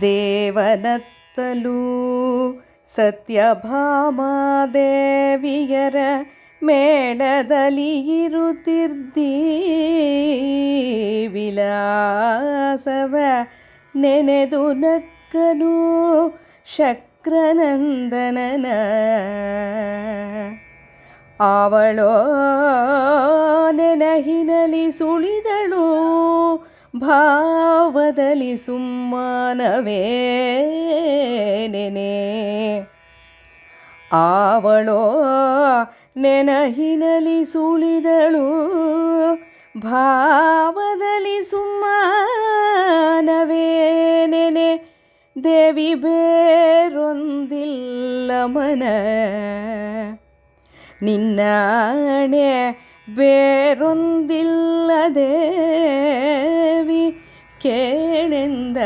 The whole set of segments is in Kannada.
ದೇವನತ್ತಲೂ ಸತ್ಯಭಾಮಾದೇವಿಯರ ಮೇಳದಲ್ಲಿ ಇರುತ್ತಿರ್ದಿ ವಿಲಾಸವ ನೆನೆದು ನಕ್ಕನು ಶಕ್ರನಂದನನ. ಅವಳೋ ನೆನಹಿನಲಿ ಸುಳಿದಳು ಭಾವದಲ್ಲಿ ಸುಮ್ಮನವೇ ನೆನೆ. ಅವಳೋ ನೆನಹಿನಲಿ ಸುಳಿದಳು ಭಾವದಲ್ಲಿ ಸುಮ್ಮನವೇ ನೆನೆ. ದೇವಿ ಬೇರೊಂದಿಲ್ಲ ಮನ ನಿನ್ನಾಣೆ ಬೇರೊಂದಿಲ್ಲ ದೇವಿ ಕೇಳೆಂದ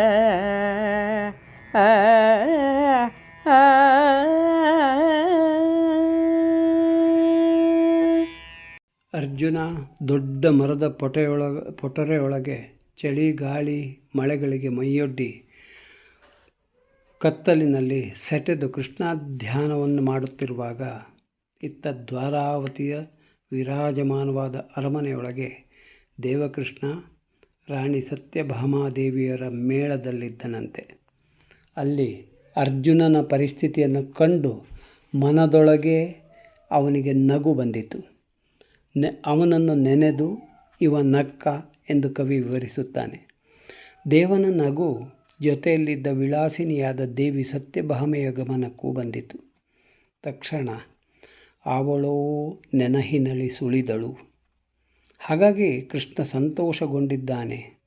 ಅರ್ಜುನ ದೊಡ್ಡ ಮರದ ಪೊಟೆಯೊಳಗ ಪೊಟರೆಯೊಳಗೆ ಚಳಿ ಗಾಳಿ ಮಳೆಗಳಿಗೆ ಮೈಯೊಡ್ಡಿ ಕತ್ತಲಿನಲ್ಲಿ ಸೆಟೆದು ಕೃಷ್ಣ ಧ್ಯಾನವನ್ನು ಮಾಡುತ್ತಿರುವಾಗ ಇತ್ತ ದ್ವಾರಾವತಿಯ ವಿರಾಜಮಾನವಾದ ಅರಮನೆಯೊಳಗೆ ದೇವಕೃಷ್ಣ ರಾಣಿ ಸತ್ಯಭಾಮಾದೇವಿಯರ ಮೇಳದಲ್ಲಿದ್ದನಂತೆ. ಅಲ್ಲಿ ಅರ್ಜುನನ ಪರಿಸ್ಥಿತಿಯನ್ನು ಕಂಡು ಮನದೊಳಗೆ ಅವನಿಗೆ ನಗು ಬಂದಿತು. ನೆ, ಅವನನ್ನು ನೆನೆದು ಇವ ನಕ್ಕ ಎಂದು ಕವಿ ವಿವರಿಸುತ್ತಾನೆ. ದೇವನ ನಗು ಜೊತೆಯಲ್ಲಿದ್ದ ವಿಳಾಸಿನಿಯಾದ ದೇವಿ ಸತ್ಯಭಾಮೆಯ ಗಮನಕ್ಕೂ ಬಂದಿತು. ತಕ್ಷಣ ಅವಳೋ ನೆನಹಿನಲಿ ಸುಳಿದಳು. ಹಾಗಾಗಿ ಕೃಷ್ಣ ಸಂತೋಷಗೊಂಡಿದ್ದಾನೆ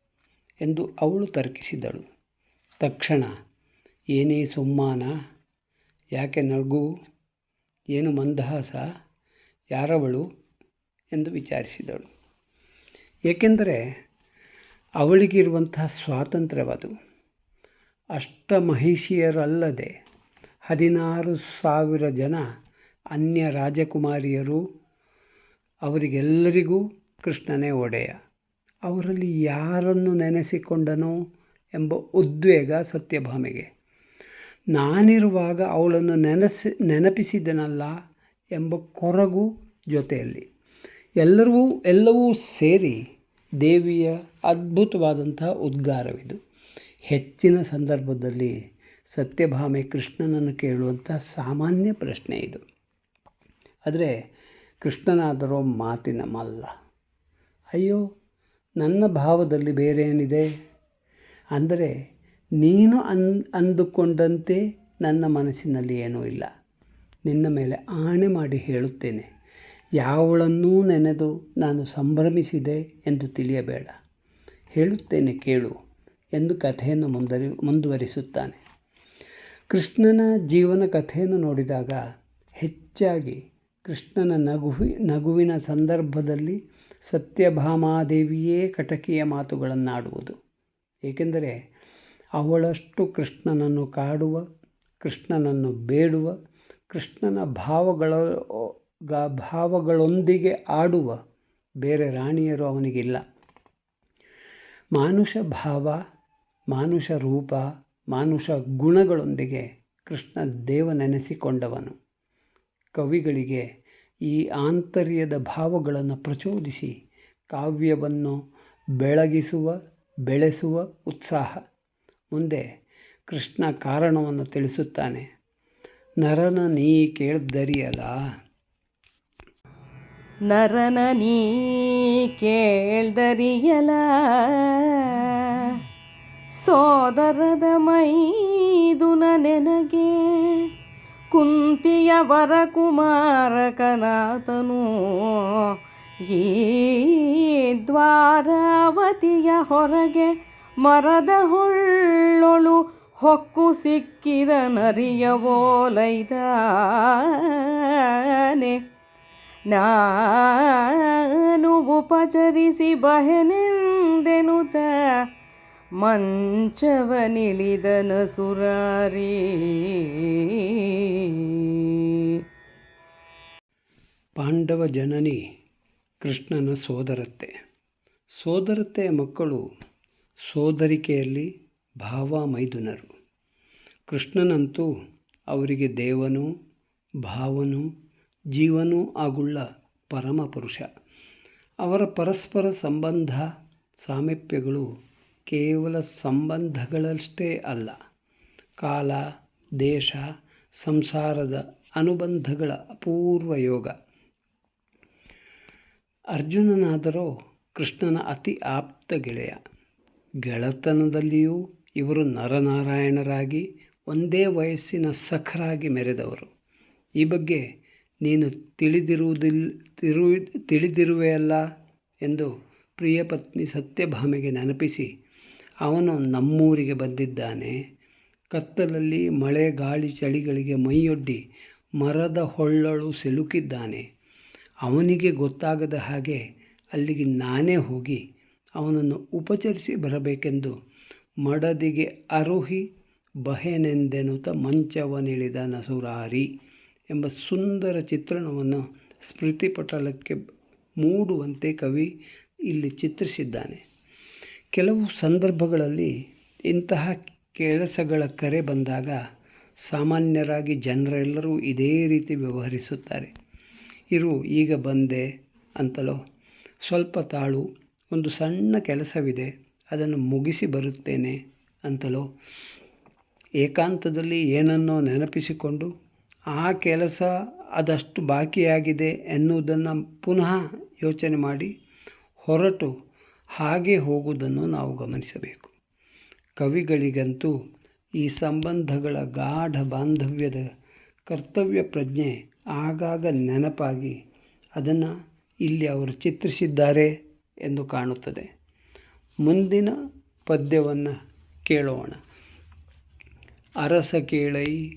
ಎಂದು ಅವಳು ತರ್ಕಿಸಿದಳು. ತಕ್ಷಣ, ಏನೇ ಸುಮ್ಮಾನ, ಯಾಕೆ ನಗು, ಏನು ಮಂದಹಾಸ, ಯಾರವಳು ಎಂದು ವಿಚಾರಿಸಿದಳು. ಏಕೆಂದರೆ ಅವಳಿಗಿರುವಂತಹ ಸ್ವಾತಂತ್ರ್ಯವದು. ಅಷ್ಟಮಹಿಷಿಯರಲ್ಲದೆ ಹದಿನಾರು ಸಾವಿರ ಜನ ಅನ್ಯ ರಾಜಕುಮಾರಿಯರು ಅವರಿಗೆಲ್ಲರಿಗೂ ಕೃಷ್ಣನೇ ಒಡೆಯ. ಅವರಲ್ಲಿ ಯಾರನ್ನು ನೆನೆಸಿಕೊಂಡನೋ ಎಂಬ ಉದ್ವೇಗ ಸತ್ಯಭಾಮೆಗೆ. ನಾನಿರುವಾಗ ಅವಳನ್ನು ನೆನೆಸಿ, ನೆನಪಿಸಿದನಲ್ಲ ಎಂಬ ಕೊರಗು ಜೊತೆಯಲ್ಲಿ. ಎಲ್ಲರೂ, ಎಲ್ಲವೂ ಸೇರಿ ದೇವಿಯ ಅದ್ಭುತವಾದಂತಹ ಉದ್ಗಾರವಿದು. ಹೆಚ್ಚಿನ ಸಂದರ್ಭದಲ್ಲಿ ಸತ್ಯಭಾಮೆ ಕೃಷ್ಣನನ್ನು ಕೇಳುವಂಥ ಸಾಮಾನ್ಯ ಪ್ರಶ್ನೆ ಇದು. ಆದರೆ ಕೃಷ್ಣನಾದರೋ ಮಾತಿನ ಮಲ್ಲ ಅಯ್ಯೋ, ನನ್ನ ಭಾವದಲ್ಲಿ ಬೇರೆ ಏನಿದೆ ಅಂದರೆ ನೀನು ಅನ್, ಅಂದುಕೊಂಡಂತೆ ನನ್ನ ಮನಸ್ಸಿನಲ್ಲಿ ಏನೂ ಇಲ್ಲ. ನಿನ್ನ ಮೇಲೆ ಆಣೆ ಮಾಡಿ ಹೇಳುತ್ತೇನೆ. ಯಾವಳನ್ನೂ ನೆನೆದು ನಾನು ಸಂಭ್ರಮಿಸಿದೆ ಎಂದು ತಿಳಿಯಬೇಡ. ಹೇಳುತ್ತೇನೆ, ಕೇಳು ಎಂದು ಕಥೆಯನ್ನು ಮುಂದರಿ, ಮುಂದುವರಿಸುತ್ತಾನೆ. ಕೃಷ್ಣನ ಜೀವನ ಕಥೆಯನ್ನು ನೋಡಿದಾಗ ಹೆಚ್ಚಾಗಿ ಕೃಷ್ಣನ ನಗುವಿ, ನಗುವಿನ ಸಂದರ್ಭದಲ್ಲಿ ಸತ್ಯಭಾಮಾದೇವಿಯೇ ಕಟಕಿಯ ಮಾತುಗಳನ್ನಾಡುವುದು. ಏಕೆಂದರೆ ಅವಳಷ್ಟು ಕೃಷ್ಣನನ್ನು ಕಾಡುವ, ಕೃಷ್ಣನನ್ನು ಬೇಡುವ, ಕೃಷ್ಣನ ಭಾವಗಳ, ಭಾವಗಳೊಂದಿಗೆ ಆಡುವ ಬೇರೆ ರಾಣಿಯರು ಅವನಿಗಿಲ್ಲ. ಮಾನುಷ ಭಾವ, ಮಾನುಷ ರೂಪ, ಮಾನುಷ ಗುಣಗಳೊಂದಿಗೆ ಕೃಷ್ಣ ದೇವ ನೆನೆಸಿಕೊಂಡವನು ಕವಿಗಳಿಗೆ ಈ ಆಂತರ್ಯದ ಭಾವಗಳನ್ನು ಪ್ರಚೋದಿಸಿ ಕಾವ್ಯವನ್ನು ಬೆಳಗಿಸುವ, ಬೆಳೆಸುವ ಉತ್ಸಾಹ. ಮುಂದೆ ಕೃಷ್ಣ ಕಾರಣವನ್ನು ತಿಳಿಸುತ್ತಾನೆ. ನರನ ನೀ ಕೇಳ್ದರಿಯಲ ನರನ ನೀ ಕೇಳ್ದರಿಯಲ ಸೋದರದ ಮೈದುನ ನೆನಗೆ ಕುಂತಿಯ ವರಕುಮಾರಕನಾಥನು ಈ ದ್ವಾರಾವತಿಯ ಹೊರಗೆ ಮರದ ಹುಳ್ಳೊಳು ಹೊಕ್ಕು ಸಿಕ್ಕಿದ ನರಿಯವೋಲೈದಾನೆ ನಾನು ಉಪಚರಿಸಿ ಬಹನೆಂದೆನುತ ಮಂಚವನಿಳಿದನ ಸುರಾರಿ. ಪಾಂಡವ ಜನನಿ ಕೃಷ್ಣನ ಸೋದರತ್ತೆ. ಸೋದರತ್ತೆಯ ಮಕ್ಕಳು ಸೋದರಿಕೆಯಲ್ಲಿ ಭಾವ ಮೈದುನರು ಕೃಷ್ಣನಂತೂ ಅವರಿಗೆ ದೇವನು, ಭಾವನು, ಜೀವನೂ ಆಗುಳ್ಳ ಪರಮಪುರುಷ. ಅವರ ಪರಸ್ಪರ ಸಂಬಂಧ, ಸಾಮೀಪ್ಯಗಳು ಕೇವಲ ಸಂಬಂಧಗಳಷ್ಟೇ ಅಲ್ಲ, ಕಾಲ, ದೇಶ, ಸಂಸಾರದ ಅನುಬಂಧಗಳ ಅಪೂರ್ವ ಯೋಗ. ಅರ್ಜುನನಾದರೋ ಕೃಷ್ಣನ ಅತಿ ಆಪ್ತ ಗೆಳೆಯ. ಗೆಳತನದಲ್ಲಿಯೂ ಇವರು ನರನಾರಾಯಣರಾಗಿ, ಒಂದೇ ವಯಸ್ಸಿನ ಸಖರಾಗಿ ಮೆರೆದವರು. ಈ ಬಗ್ಗೆ ನೀನು ತಿಳಿದಿರುವುದಿಲ್ ತಿರು ತಿಳಿದಿರುವೆಯಲ್ಲ ಎಂದು ಪ್ರಿಯ ಪತ್ನಿ ಸತ್ಯಭಾಮೆಗೆ ನೆನಪಿಸಿ ಅವನು ನಮ್ಮೂರಿಗೆ ಬಂದಿದ್ದಾನೆ. ಕತ್ತಲಲ್ಲಿ ಮಳೆ ಗಾಳಿ ಚಳಿಗಳಿಗೆ ಮೈಯೊಡ್ಡಿ ಮರದ ಹೊಳ್ಳಳು ಸಿಲುಕಿದ್ದಾನೆ. ಅವನಿಗೆ ಗೊತ್ತಾಗದ ಹಾಗೆ ಅಲ್ಲಿಗೆ ನಾನೇ ಹೋಗಿ ಅವನನ್ನು ಉಪಚರಿಸಿ ಬರಬೇಕೆಂದು ಮಡದಿಗೆ ಅರುಹಿ ಬಹೆನೆಂದೆನುತ ಮಂಚವನಿಳಿದ ನಸುರಾರಿ ಎಂಬ ಸುಂದರ ಚಿತ್ರಣವನ್ನು ಸ್ಮೃತಿಪಟಲಕ್ಕೆ ಮೂಡುವಂತೆ ಕವಿ ಇಲ್ಲಿ ಚಿತ್ರಿಸಿದ್ದಾನೆ. ಕೆಲವು ಸಂದರ್ಭಗಳಲ್ಲಿ ಇಂತಹ ಕೆಲಸಗಳ ಕರೆ ಬಂದಾಗ ಸಾಮಾನ್ಯರಾಗಿ ಜನರೆಲ್ಲರೂ ಇದೇ ರೀತಿ ವ್ಯವಹರಿಸುತ್ತಾರೆ. ಇರು, ಈಗ ಬಂದೆ ಅಂತಲೋ? ಸ್ವಲ್ಪ ತಾಳು, ಒಂದು ಸಣ್ಣ ಕೆಲಸವಿದೆ, ಅದನ್ನು ಮುಗಿಸಿ ಬರುತ್ತೇನೆ ಅಂತಲೋ? ಏಕಾಂತದಲ್ಲಿ ಏನನ್ನೋ ನೆನಪಿಸಿಕೊಂಡು, ಆ ಕೆಲಸ ಅದಷ್ಟು ಬಾಕಿಯಾಗಿದೆ ಎನ್ನುವುದನ್ನು ಪುನಃ ಯೋಚನೆ ಮಾಡಿ, ಹೊರಟು ಹಾಗೆ ಹೋಗುವುದನ್ನು ನಾವು ಗಮನಿಸಬೇಕು. ಕವಿಗಳಿಗಂತೂ ಈ ಸಂಬಂಧಗಳ ಗಾಢ ಬಾಂಧವ್ಯದ ಕರ್ತವ್ಯ ಪ್ರಜ್ಞೆ ಆಗಾಗ ನೆನಪಾಗಿ ಅದನ್ನು ಇಲ್ಲಿ ಅವರು ಚಿತ್ರಿಸಿದ್ದಾರೆ ಎಂದು ಕಾಣುತ್ತದೆ. ಮುಂದಿನ ಪದ್ಯವನ್ನು ಕೇಳೋಣ. ಅರಸ ಕೇಳೈ